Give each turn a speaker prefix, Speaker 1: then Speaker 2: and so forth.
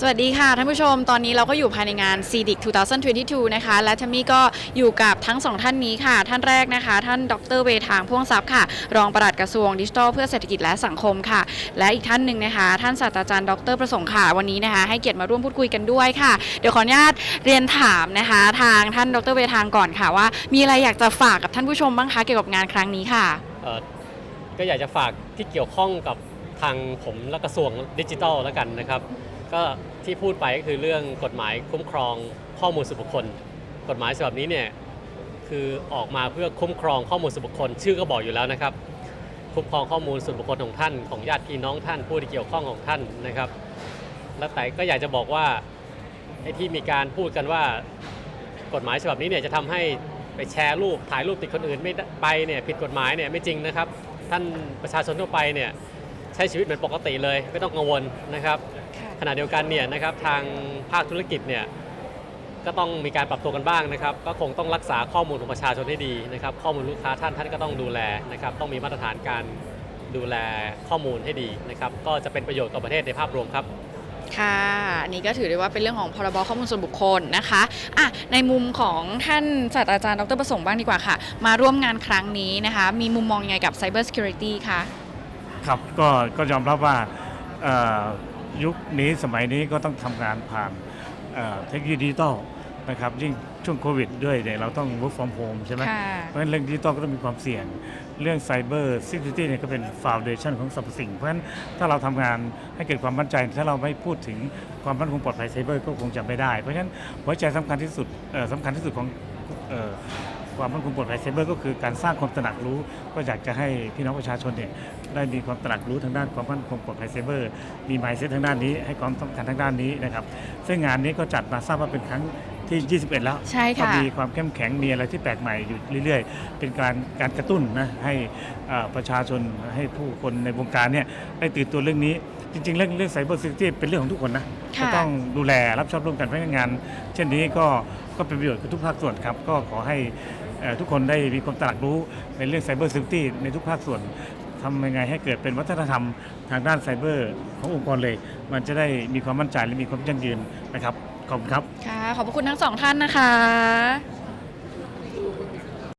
Speaker 1: สวัสดีค่ะท่านผู้ชมตอนนี้เราก็อยู่ภายในงาน CDIC 2022 นะคะ และทัมมี่ก็อยู่กับทั้งสองท่านนี้ค่ะ ท่านแรกนะคะ ท่านดรเวทางพ่วงทรัพย์ค่ะ รองปลัดกระทรวงดิจิทัลเพื่อเศรษฐกิจและสังคมค่ะ และอีกท่านหนึ่งนะคะ ท่านศาสตราจารย์ดรประสงค์ค่ะวันนี้นะคะ ให้เกียรติมาร่วมพูดคุยกันด้วยค่ะ เดี๋ยวขออนุญาตเรียนถามนะคะ ทางท่านดรเวทางก่อนค่ะว่า มีอะไรอยากจะฝากกับท่านผู้ชมบ้างคะเกี่ยวกับงานครั้งนี้ค่ะ
Speaker 2: เอ่อก็อยากจะฝากที่เกี่ยวข้องกับทางผมและกระทรวงดิจิทัลแล้วกันนะครับ ก็ที่พูดไปก็คือเรื่องกฎหมายคุ้มครองข้อมูลส่วนบุคคล กฎหมายฉบับนี้เนี่ยคือออกมาเพื่อคุ้มครองข้อมูลส่วนบุคคล ชื่อก็บอกอยู่แล้วนะครับ คุ้มครองข้อมูลส่วนบุคคลของท่าน ของญาติพี่น้องท่านผู้ที่เกี่ยวข้องของท่านนะครับ และแต่ก็อยากจะบอกว่าไอ้ที่มีการพูดกันว่ากฎหมายฉบับนี้เนี่ยจะทำให้ไปแชร์รูปถ่ายรูปติดคนอื่นไม่ได้ไปเนี่ยผิดกฎหมายเนี่ยไม่จริงนะครับ ท่านประชาชนทั่วไปเนี่ย ใช้ชีวิตเหมือนปกติเลย ไม่ต้องกังวลนะครับ ขณะเดียวกันเนี่ยนะครับทางภาคธุรกิจเนี่ยก็ต้องมีการปรับตัวกันบ้างนะครับ ก็คงต้องรักษาข้อมูลของประชาชนให้ดีนะครับ ข้อมูลลูกค้าท่านท่านก็ต้องดูแลนะครับ ต้องมีมาตรฐานการดูแลข้อมูลให้ดีนะครับ ก็จะเป็นประโยชน์ต่อประเทศในภาพรวมครับ
Speaker 1: ค่ะอันนี้ก็ถือได้ว่าเป็นเรื่องของพรบข้อมูลส่วนบุคคลนะคะอะในมุมของท่านศาสตราจารย์ดรประสงค์บ้างดีกว่าค่ะ มาร่วมงานครั้งนี้นะคะ มีมุมมองยังไงกับ Cyber Security คะ
Speaker 3: ครับก็ก็ยอมรับว่าเอ่อยุคนี้สมัยนี้ก็ต้องทำงานผ่านเอ่อเทคโนโลยีดิจิตอลนะครับยิ่งช่วงโควิดด้วยเนี่ยเราต้อง work from home ใช่ไหม
Speaker 1: ค่ะ
Speaker 3: เพราะฉะนั้นเรื่องดิจิตอลก็ต้องมีความเสี่ยง เรื่อง Cyber Security เนี่ยก็เป็น Foundation ของสรรพสิ่ง เพราะฉะนั้นถ้าเราทำงานให้เกิดความมั่นใจ ถ้าเราไม่พูดถึงความมั่นคงปลอดภัยไซเบอร์ก็คงจะไม่ได้ เพราะฉะนั้นหัวใจสำคัญที่สุดเอ่อสำคัญที่สุดของเอ่อ ความมั่นคงปลอดภัยไซเบอร์ก็คือการสร้างความตระหนักรู้ ก็อยากจะให้พี่น้องประชาชนเนี่ยได้มีความตระหนักรู้ทางด้านความมั่นคงปลอดภัยไซเบอร์ มีหมายเซตทางด้านนี้ ให้ความสำคัญทางด้านนี้นะครับซึ่งงานนี้ก็จัดมาทราบว่าเป็นครั้งที่ 21 แล้ว
Speaker 1: ใช่ค่ะ
Speaker 3: ก็มีความเข้มแข็งมีอะไรที่แปลกใหม่อยู่เรื่อย ๆ เป็นการการกระตุ้นนะให้เอ่อประชาชนให้ผู้คนในวงการเนี่ยได้ตื่นตัวเรื่องนี้จริงๆ เรื่องเรื่องไซเบอร์ซิตี้เป็นเรื่องของทุกคนนะ
Speaker 1: ค่ะ
Speaker 3: ก็ต้องดูแลรับผิดชอบร่วมกันเพราะฉะนั้นงาน เช่นนี้ก็ก็เป็นประโยชน์กับทุกภาคส่วนครับ ก็ขอให้เอ่อ ทุกคนได้มีความตระหนักรู้ในเรื่องไซเบอร์ซิตี้ ในทุกภาคส่วนทำยังไงให้เกิดเป็นวัฒนธรรมทางด้านไซเบอร์ขององค์กรเลย มันจะได้มีความมั่นใจและมีความยั่งยืนนะครับ ขอบคุณครับ
Speaker 1: ค่ะ ขอบพระคุณทั้งสองท่านนะคะ